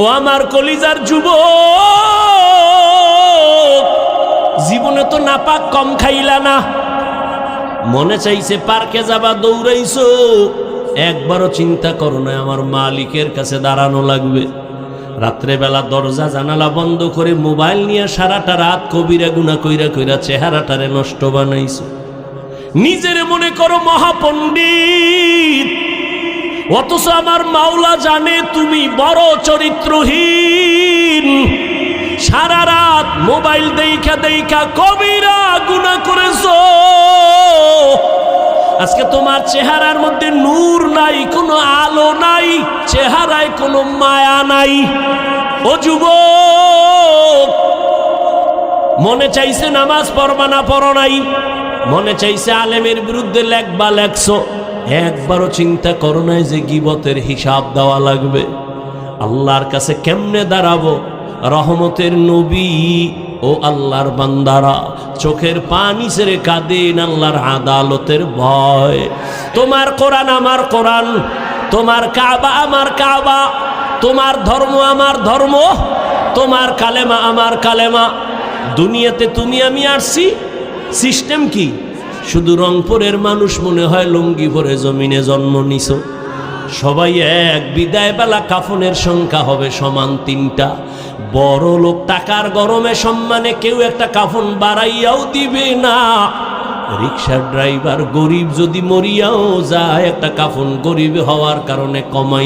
ও আমার কলিজার যুব জীবনে তো নাপাক কম খাইলা না। মনে চাইছে পার্কে যাবা, দৌড়াইছো। একবারও চিন্তা করো না, আমার মালিকের কাছে দাঁড়ানো লাগবে। রাত্রেবেলা দরজা, জানালা বন্ধ করে মোবাইল নিয়ে সারাটা রাত কবিরা গুনা কইরা কইরা চেহারাটারে নষ্ট বানাইছো। নিজের মনে করো মহাপণ্ডিত। অথচ আমার মাওলা জানে তুমি বড় চরিত্রহীন। সারা রাত মোবাইল দেখা দেখা কবিরা গুণা করেছ। আজকে তোমার চেহারার মধ্যে নূর নাই, কোনো আলো নাই, চেহারায় কোনো মায়া নাই। ও যুবক, মনে চাইছে নামাজ পড়বা না পড়ো নাই? মনে চাইছে আলেমের বিরুদ্ধে লেখবা লেখছো। একবারও চিন্তা করো নাই যে গিবতের হিসাব দেওয়া লাগবে। আল্লাহর কাছে কেমনে দাঁড়াবো? রহমতের নবী ও আল্লাহর বান্দারা চোখের পানি ছেড়ে কাঁদেন আল্লাহর আদালতের ভয়। তোমার কোরআন আমার কোরআন, তোমার কাবা আমার কাবা, তোমার ধর্ম আমার ধর্ম, তোমার কালেমা আমার কালেমা। দুনিয়াতে তুমি আমি আসছি, সিস্টেম কি? শুধু রংপুরের মানুষ মনে হয় লুঙ্গি পরে জমিনে জন্ম নিছ। সবাই এক, বিদায় বেলা কাফনের সংখ্যা হবে সমান তিনটা। বড় লোক টাকার গরমে সম্মানে কেউ একটা কাফন বাড়াইয়াও দিবে না। রিক্সার ড্রাইভার গরিব যদি মরিয়াও যায়, একটা কাফন গরিব হওয়ার কারণে কমাই